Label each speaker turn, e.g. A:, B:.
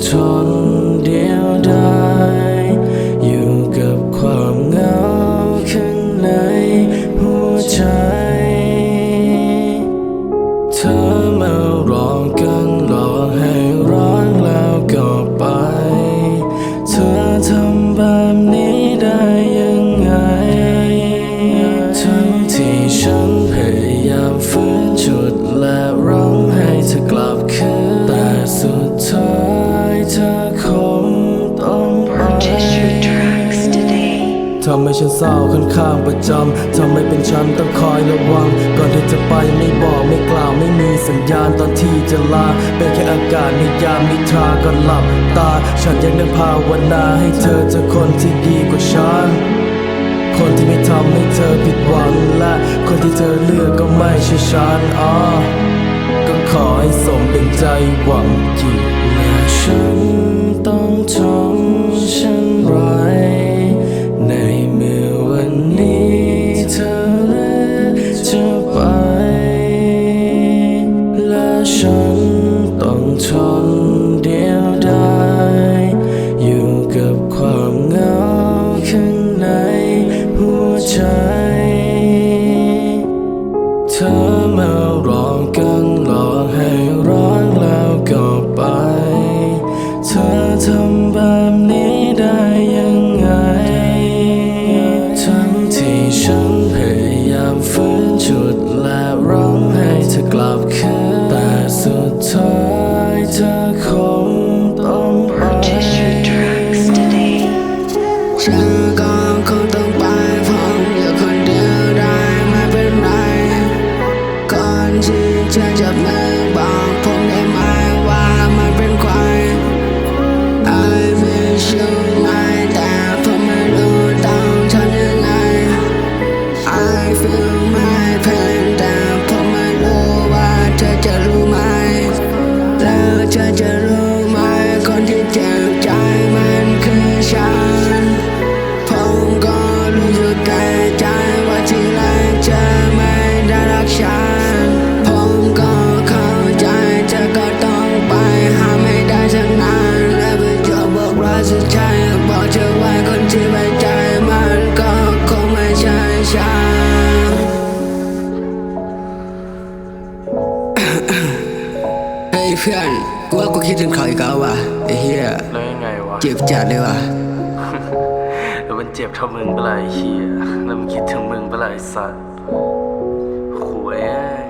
A: 错。 เธอคงต้องไปทำให้ฉันเศร้าค่อนข้างประจำทำให้เป็นฉันต้องคอยระวัง ก่อนที่จะไปไม่บอกไม่กล่าวไม่มีสัญญาณตอนที่จะลา เป็นแค่อากาศในยามนิทราก่อนหลับตา ฉันยังได้ภาวนาให้เธอเจอคนที่ดีกว่าฉันคนที่ไม่ทำให้เธอผิดหวังและคนที่เธอเลือกก็ไม่ใช่ฉันอ๋อก็ขอให้สมเป็นใจหวังจริง ฉันต้องทำเช่นไรในเมื่อวันนี้เธอเละจะไป และฉันต้องทนเดียวดาย ที่จะ
B: เฮ้ยเพื่อนกูว่ากูคิดถึงเขาอีกแล้วว่ะไอ้เหี้ย
A: แล้วยังไงวะ
B: เจ็บจัดเลยว่ะ
A: แล้วมันเจ็บเท่ามึงเปะล่าไอ้เฮียแล้วมันคิดถึงมึงเปะล่าไอ้สัตว์หวยเอ้ย